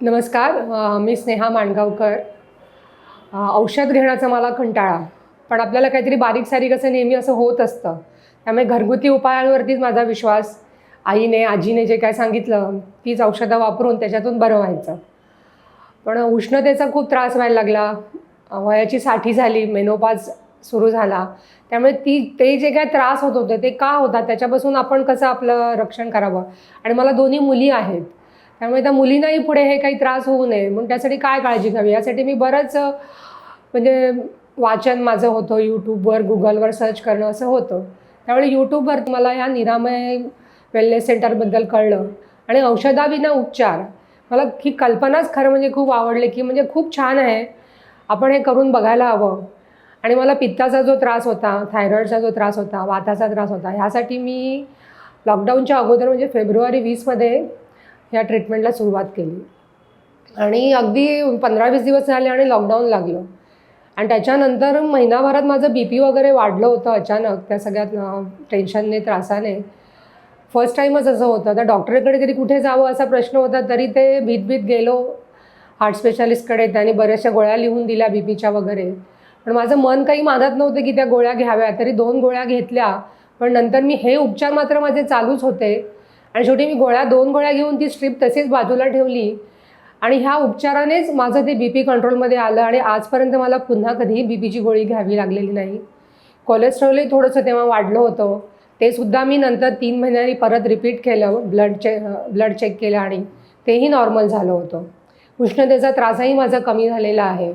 नमस्कार मी स्नेहा माणगावकर. औषध घेण्याचा मला कंटाळा पण आपल्याला काहीतरी बारीक सारीक असं नेहमी असं होत असतं. त्यामुळे घरगुती उपायांवरतीच माझा विश्वास आईने आजीने जे काय सांगितलं तीच औषधं वापरून त्याच्यातून बरं व्हायचं. पण उष्णतेचा खूप त्रास व्हायला लागला. वयाची साठी झाली मेनोपाज सुरू झाला. त्यामुळे ती ते जे काय त्रास होत होते ते का होतात त्याच्यापासून आपण कसं आपलं रक्षण करावं? आणि मला दोन्ही मुली आहेत. त्यामुळे त्या मुलींनाही पुढे हे काही त्रास होऊ नये. म्हणून त्यासाठी काय काळजी घ्यावी? यासाठी मी बरंच म्हणजे वाचन माझं होतं. यूट्यूबवर गुगलवर सर्च करणं असं होतं. त्यामुळे यूट्यूबवर मला ह्या निरामय वेलनेस सेंटरबद्दल कळलं. आणि औषधाविना उपचार. मला ही कल्पनाच खरं म्हणजे खूप आवडली की म्हणजे खूप छान आहे. आपण हे करून बघायला हवं. आणि मला पित्ताचा जो त्रास होता थायरॉईडचा जो त्रास होता वाताचा त्रास होता ह्यासाठी मी लॉकडाऊनच्या अगोदर म्हणजे फेब्रुवारी वीसमध्ये ह्या ट्रीटमेंटला सुरुवात केली. आणि अगदी पंधरा वीस दिवस झाले आणि लॉकडाऊन लागलं. आणि त्याच्यानंतर महिनाभरात माझं बी पी वगैरे वाढलं होतं अचानक त्या सगळ्यात टेन्शनने त्रासाने. फर्स्ट टाईमच असं होतं. तर डॉक्टरकडे तरी कुठे जावं असा प्रश्न होता तरी ते भीत भीत गेलो हार्ट स्पेशालिस्टकडे त्यांनी बऱ्याचशा गोळ्या लिहून दिल्या बी पीच्या वगैरे. पण माझं मन काही मानत नव्हतं की त्या गोळ्या घ्याव्या. तरी दोन गोळ्या घेतल्या. पण नंतर मी हे उपचार मात्र माझे चालूच होते. आणि शेवटी मी गोळ्या दोन गोळ्या घेऊन ती स्ट्रीप तशीच बाजूला ठेवली. आणि ह्या उपचारानेच माझं ते बी पी कंट्रोलमध्ये आलं आणि आजपर्यंत मला पुन्हा कधीही बी पीची गोळी घ्यावी लागलेली नाही. कोलेस्ट्रॉलही थोडंसं तेव्हा वाढलं होतं. ते सुद्धा मी नंतर तीन महिन्यांनी परत रिपीट केलं ब्लड चे ब्लड चेक केलं आणि तेही नॉर्मल झालं होतं. उष्णतेचा त्रासही माझा कमी झालेला आहे.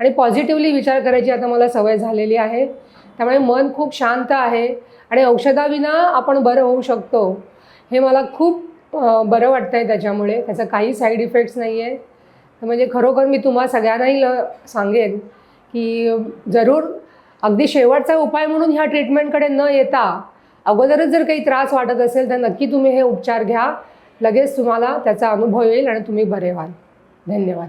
आणि पॉझिटिव्हली विचार करायची आता मला सवय झालेली आहे. त्यामुळे मन खूप शांत आहे आणि औषधाविना आपण बरं होऊ शकतो. हे मला खूप बरं वाटतं आहे त्याच्यामुळे. त्याचा काही साईड इफेक्ट्स नाही आहे तर म्हणजे खरोखर मी तुम्हा सगळ्यांनाही ल सांगेन की जरूर अगदी शेवटचा उपाय म्हणून ह्या ट्रीटमेंटकडे न येता अगोदरच जर काही त्रास वाटत असेल तर नक्की तुम्ही हे उपचार घ्या. लगेच तुम्हाला त्याचा अनुभव येईल आणि तुम्ही बरे व्हाल. धन्यवाद.